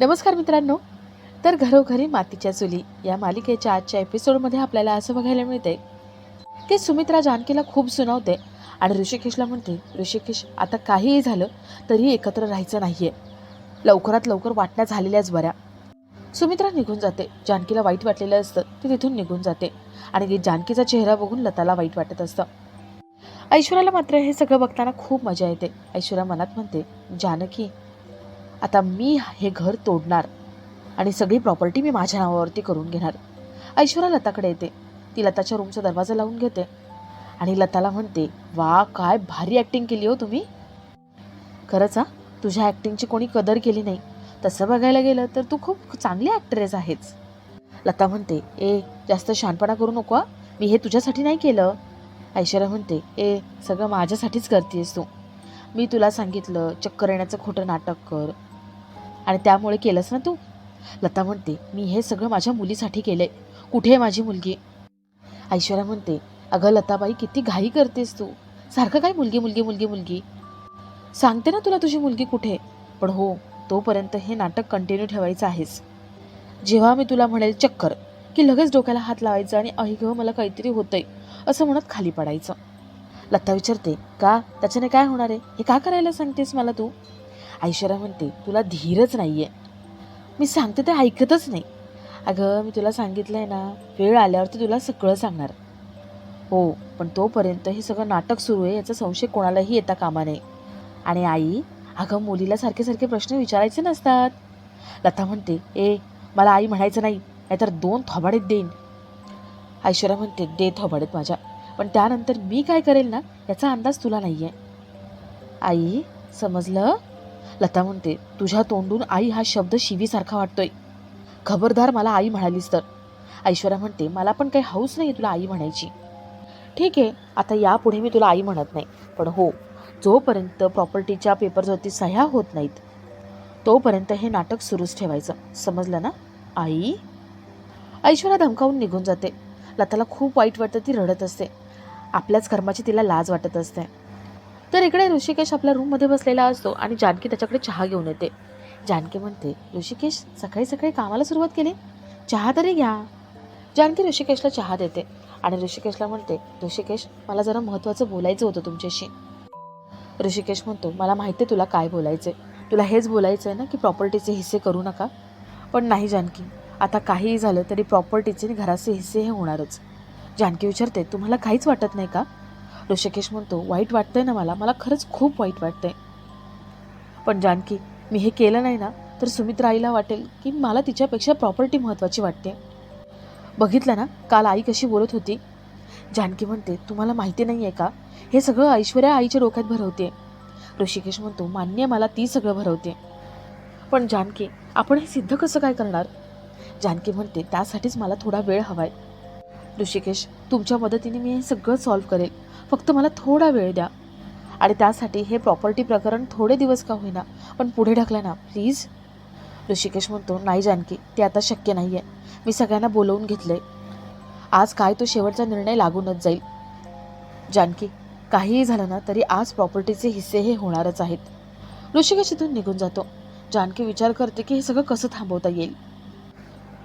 नमस्कार मित्रांनो. तर घरोघरी मातीच्या चुली या मालिकेच्या आजच्या एपिसोडमध्ये आपल्याला असं बघायला मिळते की सुमित्रा जानकीला खूप सुनावते आणि ऋषिकेशला म्हणते ऋषिकेश आता काहीही झालं तरी एकत्र राहायचं नाही आहे लवकरात लवकर वाटण्या झालेल्याच बऱ्या. सुमित्रा निघून जाते. जानकीला वाईट वाटलेलं असतं. ती तिथून निघून जाते आणि जानकीचा चेहरा बघून लताला वाईट वाटत असतं. ऐश्वर्याला मात्र हे सगळं बघताना खूप मजा येते. ऐश्वर्या मनात म्हणते जानकी आता मी हे घर तोडणार आणि सगळी प्रॉपर्टी मी माझ्या नावावरती करून घेणार. ऐश्वर्या लताकडे येते. ती लताच्या रूमचा दरवाजा लावून घेते. आणि लताला म्हणते वा काय भारी ॲक्टिंग केली हो तुम्ही. खरंच हा? तुझ्या ॲक्टिंगची कोणी कदर केली नाही. तसं बघायला गेलं तर तू खूप चांगली ॲक्ट्रेस आहेच लता म्हणते ए जास्त शहाणपणा करू नको मी हे तुझ्यासाठी नाही केलं. ऐश्वर्या म्हणते ए सगळं माझ्यासाठीच करतेस तू. मी तुला सांगितलं चक्कर येण्याचं खोटं नाटक कर. आणि त्यामुळे केलंस ना तू? लता म्हणते मी हे सगळं माझ्या मुलीसाठी केलंय. कुठे आहे माझी मुलगी? ऐश्वर्या म्हणते अगं लताबाई किती घाई करतेस तू. सारखं काय मुलगी मुलगी मुलगी मुलगी? सांगते ना तुला तुझी मुलगी कुठे? पण हो तोपर्यंत हे नाटक कंटिन्यू ठेवायचं आहेस. जेव्हा मी तुला म्हणेल चक्कर की लगेच डोक्याला हात लावायचा आणि अहि मला काहीतरी होतंय असं म्हणत खाली पडायचं. लता विचारते का? त्याच्याने काय होणार आहे? हे का करायला सांगतेस मला तू? ऐश्वर्या म्हणते तुला धीरच नाही आहे मी सांगते ते ऐकतच नाही. अगं मी तुला सांगितलं आहे ना वेळ आल्यावरती तुला सगळं सांगणार. हो पण तोपर्यंत हे सगळं नाटक सुरू आहे याचा संशय कोणालाही येता कामा नये. आणि आई अगं मुलीला सारखे सारखे प्रश्न विचारायचे नसतात. लता म्हणते ए मला आई म्हणायचं नाही नाहीतर दोन थोबाडीत देईन. ऐश्वर्या म्हणते दे थोबाडीत माझ्या पण त्यानंतर मी काय करेल ना याचा अंदाज तुला नाही आहे आई समजलं? लता म्हणते तुझ्या तोंडून आई हा शब्द शिवीसारखा वाटतोय. खबरदार मला आई म्हणालीस तर. ऐश्वर्या म्हणते मला पण काही हौस नाही तुला आई म्हणायची. ठीक आहे आता यापुढे मी तुला आई म्हणत नाही. पण हो जोपर्यंत प्रॉपर्टीच्या पेपरवरती सह्या होत नाहीत तोपर्यंत हे नाटक सुरूच ठेवायचं. समजलं ना आई? ऐश्वर्या धमकावून निघून जाते. लताला खूप वाईट वाटतं ती रडत असते. आपल्याच कर्माची तिला लाज वाटत असते. तर इकडे ऋषिकेश आपल्या रूममध्ये बसलेला असतो आणि जानकी त्याच्याकडे चहा घेऊन येते. जानकी म्हणते ऋषिकेश सकाळी सकाळी कामाला सुरुवात केली? चहा तरी घ्या. जानकी ऋषिकेशला चहा देते आणि ऋषिकेशला म्हणते ऋषिकेश मला जरा महत्त्वाचं बोलायचं होतं तुमच्याशी. ऋषिकेश म्हणतो मला माहिती आहे तुला काय बोलायचं आहे तुला हेच बोलायचं आहे ना की प्रॉपर्टीचे हिस्से करू नका. पण नाही जानकी आता काहीही झालं तरी प्रॉपर्टीचे आणि घराचे हिस्से हे होणारच. जानकी विचारते तुम्हाला काहीच वाटत नाही का? ऋषिकेश म्हणतो वाईट वाटतंय ना मला? मला खरंच खूप वाईट वाटतंय. पण जानकी मी हे केलं नाही ना तर सुमित्रा आईला वाटेल की मला तिच्यापेक्षा प्रॉपर्टी महत्त्वाची वाटते. बघितलं ना काल आई कशी बोलत होती? जानकी म्हणते तुम्हाला माहिती नाही आहे का? हे सगळं ऐश्वर्या आईच्या डोक्यात भरवते. ऋषिकेश म्हणतो मान्य मला ती सगळं भरवते. पण जानकी आपण हे सिद्ध कसं काय करणार? जानकी म्हणते त्यासाठीच मला थोडा वेळ हवाय. ऋषिकेश तुमच्या मदतीने मी हे सगळं सॉल्व्ह करेल. फक्त मला थोडा वेळ द्या. आणि त्यासाठी हे प्रॉपर्टी प्रकरण थोडे दिवस का होईना पण पुढे ढकला ना प्लीज ऋषिकेश म्हणतो नाही जानकी ते आता शक्य नाही आहे मी सगळ्यांना बोलवून घेतलं आहे आज काय तो शेवटचा निर्णय लागूनच जाईल. जानकी काहीही झालं ना तरी आज प्रॉपर्टीचे हिस्से हे होणारच आहेत. ऋषिकेश इथून निघून जातो. जानकी विचार करते की हे सगळं कसं थांबवता येईल.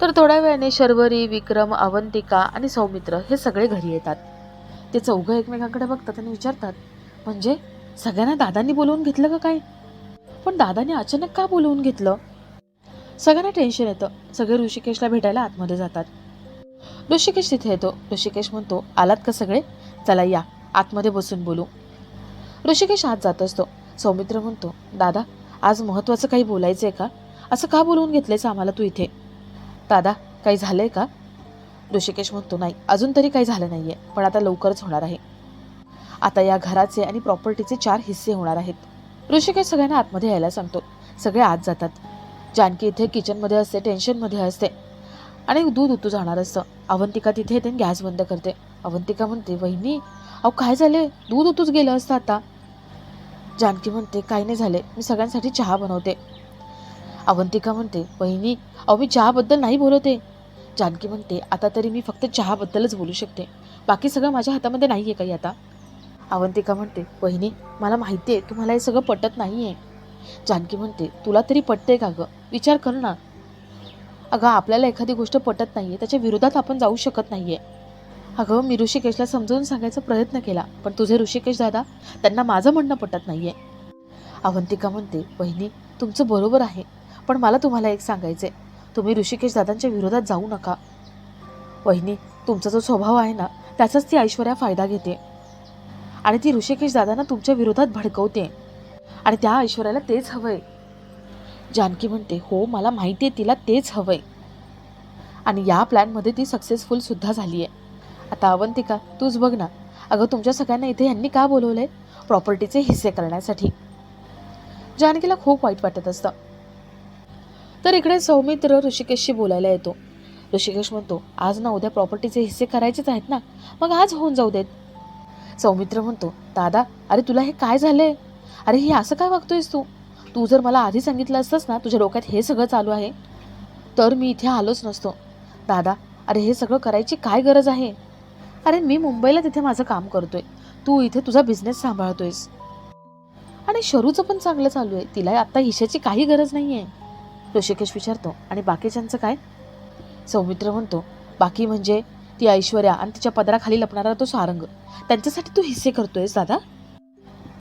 तर थोड्या वेळाने शर्वरी विक्रम अवंतिका आणि सौमित्र हे सगळे घरी येतात. ते चौघं एकमेकांकडे बघतात आणि विचारतात म्हणजे सगळ्यांना दादांनी बोलवून घेतलं का काय? पण दादाने अचानक का बोलवून घेतलं? सगळ्यांना टेन्शन येतं. सगळे ऋषिकेशला भेटायला आतमध्ये जातात. ऋषिकेश तिथे येतो. ऋषिकेश म्हणतो आलात का सगळे? चला या. आतमध्ये बसून बोलू. ऋषिकेश आत जात असतो. सौमित्र म्हणतो दादा आज महत्त्वाचं काही बोलायचं आहे का? असं का बोलवून घेतलंयस आम्हाला तू इथे? दादा काही झालंय का? ऋषिकेश म्हणतो नाही अजून तरी काही झालं नाही आहे पण आता लवकरच होणार आहे. आता या घराचे आणि प्रॉपर्टीचे चार हिस्से होणार आहेत. ऋषिकेश सगळ्यांना आतमध्ये यायला सांगतो. सगळे आत जातात. जानकी इथे किचनमध्ये असते टेन्शनमध्ये असते. आणि दूध उतू जाणार असतं. अवंतिका तिथे येते आणि गॅस बंद करते. अवंतिका म्हणते वहिनी अहो काय झाले? दूध उतूच गेलं असतं आता. जानकी म्हणते काय नाही झाले. मी सगळ्यांसाठी चहा बनवते. अवंतिका म्हणते वहिनी अहो मी चहाबद्दल नाही बोलवते जानकी म्हणते आता तरी मी फक्त चहाबद्दलच बोलू शकते. बाकी सगळं माझ्या हातामध्ये नाही आहे काही आता. अवंतिका म्हणते बहिणी मला माहिती आहे तुम्हाला हे सगळं पटत नाही आहे जानकी म्हणते तुला तरी पटते का गं? विचार कर ना. अगं आपल्याला एखादी गोष्ट पटत नाही आहे त्याच्या विरोधात आपण जाऊ शकत नाही आहे अगं मी ऋषिकेशला समजावून सांगायचा प्रयत्न केला पण तुझे ऋषिकेश दादा त्यांना माझं म्हणणं पटत नाही आहे अवंतिका म्हणते बहिणी तुमचं बरोबर आहे पण मला तुम्हाला एक सांगायचं आहे तुम्ही ऋषिकेश दादांच्या विरोधात जाऊ नका. वहिनी तुमचा जो स्वभाव आहे ना त्याचाच ती ऐश्वर्या फायदा घेते. आणि ती ऋषिकेश दादांना तुमच्या विरोधात भडकवते. आणि त्या ऐश्वर्याला तेच हवंय. जानकी म्हणते हो मला माहिती आहे तिला तेच हवंय. आणि या प्लॅनमध्ये ती सक्सेसफुल सुद्धा झाली आहे आता अवंतिका तूच बघ ना. अगं तुमच्या सगळ्यांना इथे यांनी का बोलवलंय? प्रॉपर्टीचे हिस्से करण्यासाठी. जानकीला खूप वाईट वाटत असतं. तर इकडे सौमित्र ऋषिकेशशी बोलायला येतो. ऋषिकेश म्हणतो आज ना उद्या प्रॉपर्टीचे हिस्से करायचेच आहेत ना? मग आज होऊन जाऊ देत. सौमित्र म्हणतो दादा अरे तुला हे काय झालंय? अरे हे असं काय वागतोयस तू? तू जर मला आधी सांगितलं असतंस ना तुझ्या डोक्यात हे सगळं चालू आहे. तर मी इथे आलोच नसतो. दादा अरे हे सगळं करायची काय गरज आहे? अरे मी मुंबईला तिथे माझं काम करतोय. तू इथे तुझा बिझनेस सांभाळतोयस. आणि शरूचं पण चांगलं चालू आहे. तिला आता हिशाची काही गरज नाही आहे ऋषिकेश विचारतो आणि बाकीच्यांचं काय? सौमित्र म्हणतो बाकी म्हणजे ती ऐश्वर्या आणि तिच्या पदराखाली लपणारा तो सारंग. त्यांच्यासाठी तू हिस्से करतोयस दादा.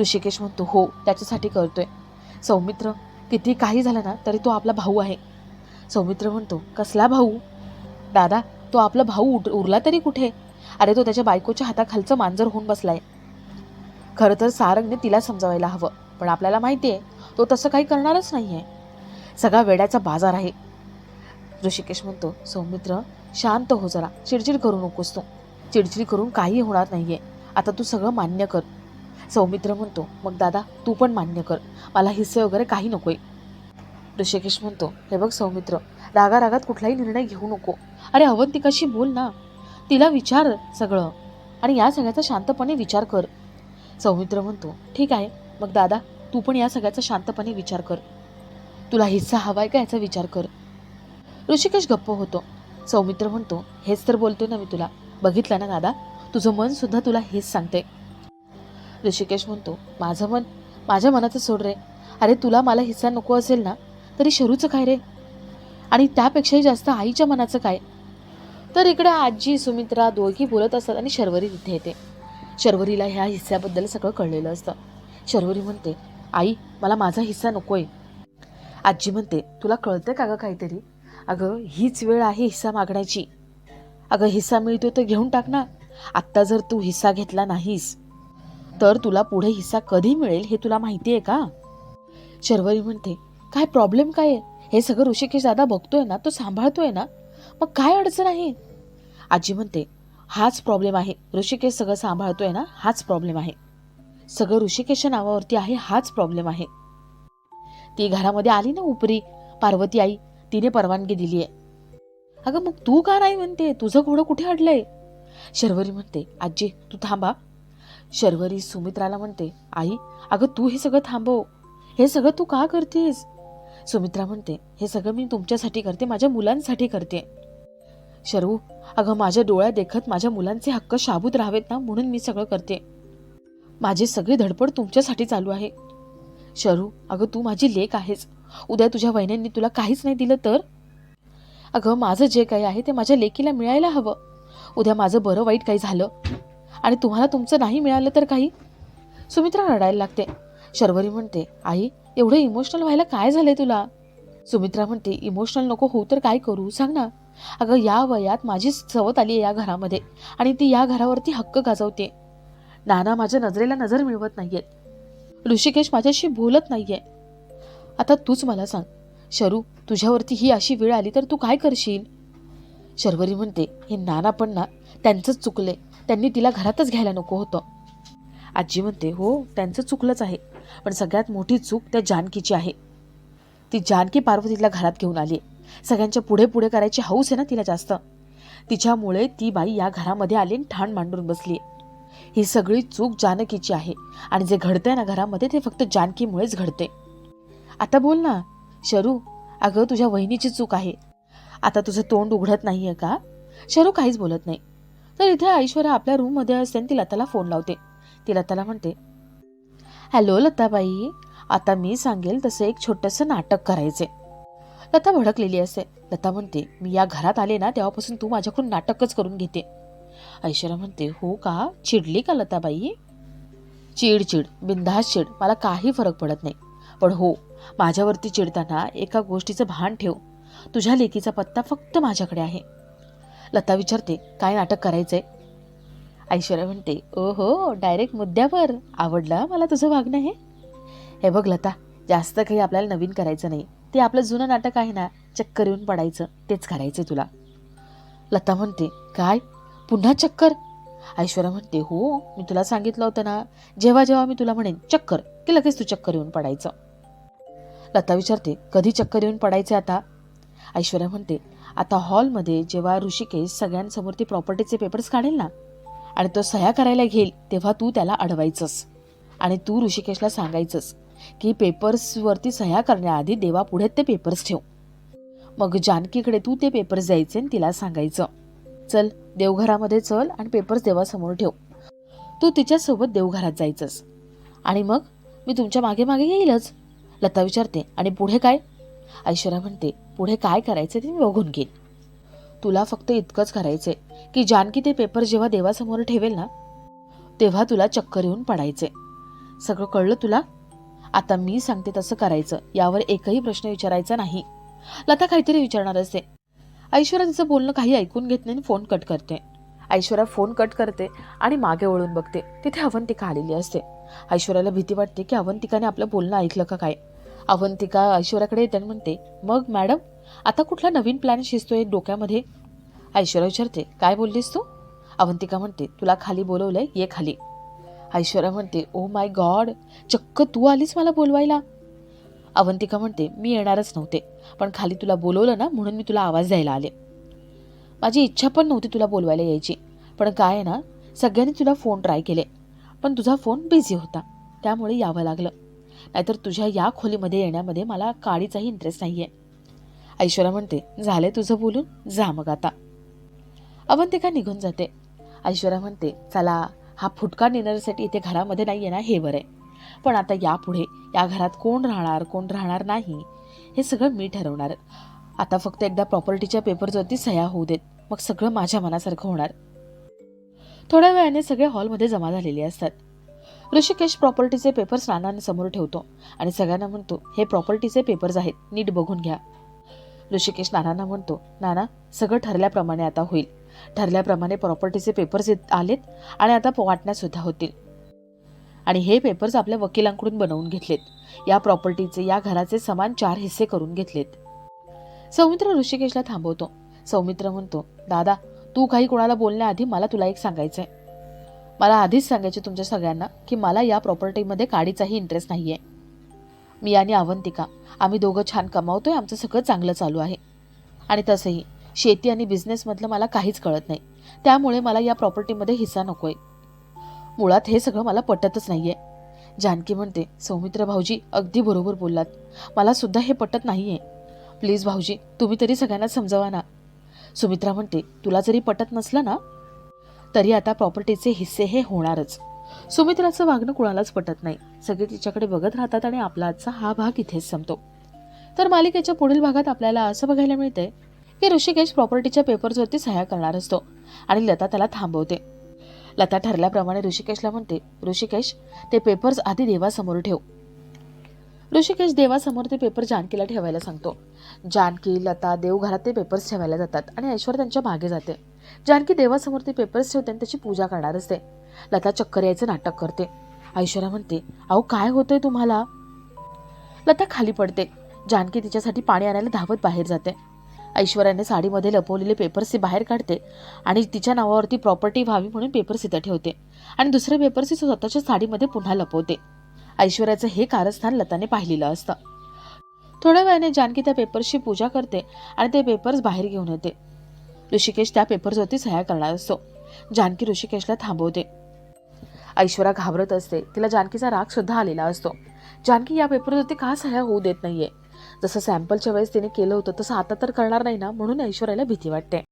ऋषिकेश म्हणतो हो त्याच्यासाठी करतोय. सौमित्र किती काही झालं ना तरी तो आपला भाऊ आहे. सौमित्र म्हणतो कसला भाऊ? दादा तो आपला भाऊ उठ उरला तरी कुठे? अरे तो त्याच्या बायकोच्या हाताखालचं मांजर होऊन बसलाय. खरं तर सारंगने तिला समजावायला हवं पण आपल्याला माहिती आहे तो तसं काही करणारच नाही आहे सगळा वेड्याचा बाजार आहे. ऋषिकेश म्हणतो सौमित्र शांत हो जरा. चिडचिड करू नकोस तू. चिडचिड करून काही होणार नाहीये. आता तू सगळं मान्य कर. सौमित्र म्हणतो मग दादा तू पण मान्य कर. मला हिस्से वगैरे काही नकोय. ऋषिकेश म्हणतो हे बघ सौमित्र रागा रागात कुठलाही निर्णय घेऊ नको. अरे अवंतिकाशी बोल ना. तिला विचार सगळं आणि या सगळ्याचा शांतपणे विचार कर. सौमित्र म्हणतो ठीक आहे. मग दादा तू पण या सगळ्याचा शांतपणे विचार कर. तुला हिस्सा हवाय का याचा विचार कर. ऋषिकेश गप्प होतो. सौमित्र म्हणतो हेच तर बोलतोय ना मी तुला. बघितलं ना दादा? तुझं मन सुद्धा तुला हेच सांगते ऋषिकेश म्हणतो माझं मन? माझ्या मनाचं सोड रे. अरे तुला मला हिस्सा नको असेल ना तरी शरूचं काय रे? आणि त्यापेक्षाही जास्त आईच्या मनाचं काय? तर इकडे आजी सुमित्रा दोघी बोलत असतात आणि शर्वरी तिथे येते. शर्वरीला ह्या हिस्स्याबद्दल सगळं कळलेलं असतं. शर्वरी म्हणते आई मला माझा हिस्सा नकोय. आजी म्हणते तुला कळतंय का गं काहीतरी? अगं हीच वेळ आहे हिस्सा मागण्याची. अगं हिस्सा मिळतो तर घेऊन टाक ना. आत्ता जर तू हिस्सा घेतला नाहीस तर तुला पुढे हिस्सा कधी मिळेल हे तुला माहिती आहे का? शर्वरी म्हणते काय प्रॉब्लेम काय आहे? हे सगळं ऋषिकेश दादा बघतोय ना तो सांभाळतोय ना. मग काय अडचण आहे? आजी म्हणते हाच प्रॉब्लेम आहे. ऋषिकेश सगळं सांभाळतोय ना हाच प्रॉब्लेम आहे. सगळं ऋषिकेशच्या नावावरती आहे हाच प्रॉब्लेम आहे. ती घरामध्ये आली ना उपरी. पार्वती आई तिने परवानगी दिली आहे अगं मग तू का नाही म्हणते? तुझं घोडं कुठे अडलंय शर्वरी म्हणते आजी तू थांबा. शर्वरी सुमित्राला म्हणते आई अगं तू हे सगळं थांबव. हे सगळं तू का करतेस? सुमित्रा म्हणते हे सगळं मी तुमच्यासाठी करते माझ्या मुलांसाठी करते. शर्वू अगं माझ्या डोळ्या देखत माझ्या मुलांचे हक्क शाबूत राहावेत ना म्हणून मी सगळं करते. माझी सगळी धडपड तुमच्यासाठी चालू आहे. शरू अगं तू माझी लेख आहेस. उद्या तुझ्या वहिन्यांनी तुला काहीच नाही दिलं तर? अगं माझं जे काही आहे ते माझ्या लेकीला मिळायला हवं. उद्या माझं बरं वाईट काही झालं. आणि तुम्हाला तुमचं नाही मिळालं तर काही? सुमित्रा रडायला लागते. शर्वरी म्हणते आई एवढं इमोशनल व्हायला काय झालंय तुला? सुमित्रा म्हणते इमोशनल नको होऊ तर काय करू? सांग ना. अगं या वयात माझी सवत आली आहे या घरामध्ये. आणि ती या घरावरती हक्क गाजवते. नाना माझ्या नजरेला नजर मिळवत नाहीयेत. ऋषिकेश माझ्याशी बोलत नाहीये. आता तूच मला सांग शरू तुझ्यावरती ही अशी वेळ आली तर तू काय करशील? शर्वरी म्हणते हे नाना पण ना त्यांचंच चुकले त्यांनी तिला घरातच घ्यायला नको होतं. आजी म्हणते हो त्यांचं चुकलंच आहे पण सगळ्यात मोठी चूक त्या जानकीची आहे. ती जानकी पार्वतीला घरात घेऊन आली सगळ्यांच्या पुढे पुढे करायची हौस आहे ना तिला जास्त. तिच्यामुळे ती बाई या घरामध्ये आली आणि ठाण मांडून बसली ही सगळी चूक जानकीची आहे. आणि जे घडतंय ना घरामध्ये ते फक्त जानकीमुळेच घडते आता बोल ना शरू. अगं तुझ्या वहिनीची चूक आहे. आता तुझं तोंड उघडत नाहीये का? शरू काहीच बोलत नाही. तर इथे ऐश्वर्या आपल्या रूममध्ये असते आणि ती लताला फोन लावते. ती लताला म्हणते हॅलो लताबाई. आता मी सांगेल तसं एक छोटंसं नाटक करायचे लता भडकलेली असते. लता म्हणते मी या घरात आले ना तेव्हापासून तू माझ्याकडून नाटकच करून घेते. ऐश्वर्या म्हणते हो का? चिडली का लताबाई? चिड चिड. बिंधास चिड. मला काही फरक पडत नाही. पण हो माझ्यावरती चिडताना एका गोष्टीचं भान ठेव. तुझ्या लेकीचा पत्ता फक्त माझ्याकडे आहे. लता विचारते काय नाटक करायचंय? ऐश्वर्या म्हणते ओ हो डायरेक्ट मुद्द्यावर. आवडलं मला तुझं वागणं हे? हे बघ लता जास्त काही आपल्याला नवीन करायचं नाही. ते आपलं जुनं नाटक आहे ना चक्कर येऊन पडायचं. तेच करायचं तुला. लता म्हणते काय? पुन्हा चक्कर. ऐश्वर्या म्हणते हो मी तुला सांगितलं होतं ना जेव्हा जेव्हा मी तुला म्हणेन चक्कर की लगेच तू चक्कर येऊन पडायचं. लता विचारते कधी चक्कर येऊन पडायचे आता? ऐश्वर्या म्हणते आता हॉलमध्ये जेव्हा ऋषिकेश सगळ्यांसमोर ती प्रॉपर्टीचे पेपर्स काढेल ना आणि तो सह्या करायला घेईल तेव्हा तू त्याला अडवायचंस. आणि तू ऋषिकेशला सांगायचंस की पेपर्सवरती सह्या करण्याआधी देवापुढे ते पेपर्स ठेव. मग जानकीकडे तू ते पेपर्स द्यायचे आणि तिला सांगायचं. चल देवघरामध्ये चल आणि पेपर्स देवासमोर ठेव. तू तिच्यासोबत देवघरात जायचंस. आणि मग मी तुमच्या मागे मागे येईलच. लता विचारते आणि पुढे काय? ऐश्वर्या म्हणते पुढे काय करायचं ते मी बघून घेईन. तुला फक्त इतकंच करायचंय की जानकी ते पेपर जेव्हा देवासमोर ठेवेल ना तेव्हा तुला चक्कर येऊन पडायचे. सगळं कळलं तुला? आता मी सांगते तसं करायचं यावर एकही प्रश्न विचारायचा नाही. लता काहीतरी विचारणार असते ऐश्वर्या तिचं बोलणं काही ऐकून घेत नाही आणि फोन कट करते. ऐश्वर्या फोन कट करते आणि मागे वळून बघते. तिथे अवंतिका आलेली असते. ऐश्वर्याला भीती वाटते की अवंतिकाने आपलं बोलणं ऐकलं का काय? अवंतिका ऐश्वर्याकडे येते आणि म्हणते मग मॅडम आता कुठला नवीन प्लॅन शिजतोय डोक्यामध्ये? ऐश्वर्या विचारते काय बोललीस तू? अवंतिका म्हणते तुला खाली बोलवलंय ये खाली. ऐश्वर्या म्हणते ओ माय गॉड चक्क तू आलीस मला बोलवायला. अवंतिका म्हणते मी येणारच नव्हते पण खाली तुला बोलवलं ना म्हणून मी तुला आवाज द्यायला आले. माझी इच्छा पण नव्हती तुला बोलवायला यायची पण काय आहे ना सगळ्यांनी तुला फोन ट्राय केले पण तुझा फोन बिझी होता त्यामुळे यावं लागलं. नाहीतर तुझ्या या खोलीमध्ये येण्यामध्ये मला काडीचाही इंटरेस्ट नाही आहे ऐश्वर्या म्हणते झाले तुझं बोलून जा मग आता. अवंतिका निघून जाते. ऐश्वर्या म्हणते चला हा फुटका डिनरसाठी इथे घरामध्ये नाही आहे ना हे बरं आहे. पण आता यापुढे या घरात कोण राहणार कोण राहणार नाही हे सगळं मी ठरवणार. आता फक्त एकदा प्रॉपर्टीच्या पेपरवरती सह्या होऊ देत मग सगळं माझ्या मनासारखं होणार. थोड्या वेळाने सगळे हॉलमध्ये जमा झालेले असतात. ऋषिकेश प्रॉपर्टीचे पेपर्स नानांसमोर ठेवतो आणि सगळ्यांना म्हणतो हे प्रॉपर्टीचे पेपर्स आहेत नीट बघून घ्या. ऋषिकेश नानांना म्हणतो नाना सगळं ठरल्याप्रमाणे आता होईल. ठरल्याप्रमाणे प्रॉपर्टीचे पेपर्स येत आलेत आणि आता वाटण्यासुद्धा होतील. आणि हे पेपर्स आपल्या वकिलांकडून बनवून घेतलेत. या प्रॉपर्टीचे या घराचे समान चार हिस्से करून घेतलेत. सौमित्र ऋषिकेशला थांबवतो. सौमित्र म्हणतो दादा तू काही कोणाला बोलण्याआधी मला तुला एक सांगायचंय. मला आधीच सांगायचे तुमच्या सगळ्यांना की मला या प्रॉपर्टीमध्ये काडीचाही इंटरेस्ट नाहीये. मी आणि अवंतिका आम्ही दोघं छान कमावतोय आमचं सगळं चांगलं चालू आहे. आणि तसंही शेती आणि बिझनेसमधलं मला काहीच कळत नाही. त्यामुळे मला या प्रॉपर्टीमध्ये हिस्सा नकोय. मुळात हे सगळं मला पटतच नाहीये. जानकी म्हणते सौमित्र भाऊजी अगदी बरोबर बोललात. मला सुद्धा हे पटत नाहीये. प्लीज भाऊजी तुम्ही तरी सगळ्यांना समजावा ना. सुमित्रा म्हणते तुला जरी पटत नसलं ना तरी आता प्रॉपर्टीचे हिस्से हे होणारच. सुमित्राचं वागणं कुणालाच पटत नाही. सगळे तिच्याकडे बघत राहतात आणि आपला आजचा हा भाग इथेच संपतो. तर मालिकेच्या पुढील भागात आपल्याला असं बघायला मिळतंय की ऋषिकेश प्रॉपर्टीच्या पेपर्सवरती सह्या करणार असतो आणि लता त्याला थांबवते. लता ठरल्याप्रमाणे ऋषिकेशला म्हणते ऋषिकेश ते पेपर्स आधी देवासमोर ठेव. ऋषिकेश देवासमोर ते पेपर जानकीला ठेवायला सांगतो. जानकी लता देवघरात ते पेपर्स ठेवायला जातात आणि ऐश्वर त्यांच्या मागे जाते. जानकी देवासमोर ते पेपर्स ठेवते आणि त्याची पूजा करणार असते. लता चक्कर यायचं नाटक करते. ऐश्वर्या म्हणते अहो काय होतंय तुम्हाला? लता खाली पडते. जानकी तिच्यासाठी पाणी आणायला धावत बाहेर जाते. ऐश्वर्याने साडीमध्ये लपवलेले पेपर्स ती बाहेर काढते आणि तिच्या नावावरती प्रॉपर्टी व्हावी म्हणून पेपर्स इथं ठेवते. आणि दुसरे पेपर्स ती स्वतःच्या साडीमध्ये पुन्हा लपवते. ऐश्वर्याचं हे कारस्थान लताने पाहिलेलं असतं. थोड्या वेळाने जानकी त्या पेपर्सची पूजा करते आणि ते पेपर्स बाहेर घेऊन येते. ऋषिकेश त्या पेपर्सवरती सह्या करणार असतो. जानकी ऋषिकेशला थांबवते. ऐश्वर्या घाबरत असते. तिला जानकीचा राग सुद्धा आलेला असतो. जानकी या पेपरवरती का सह्या होऊ देत नाहीये? जसं सॅम्पलच्या वेळेस तिने केलं होतं तसं आता तर करणार नाही ना म्हणून ऐश्वर्याला भीती वाटते.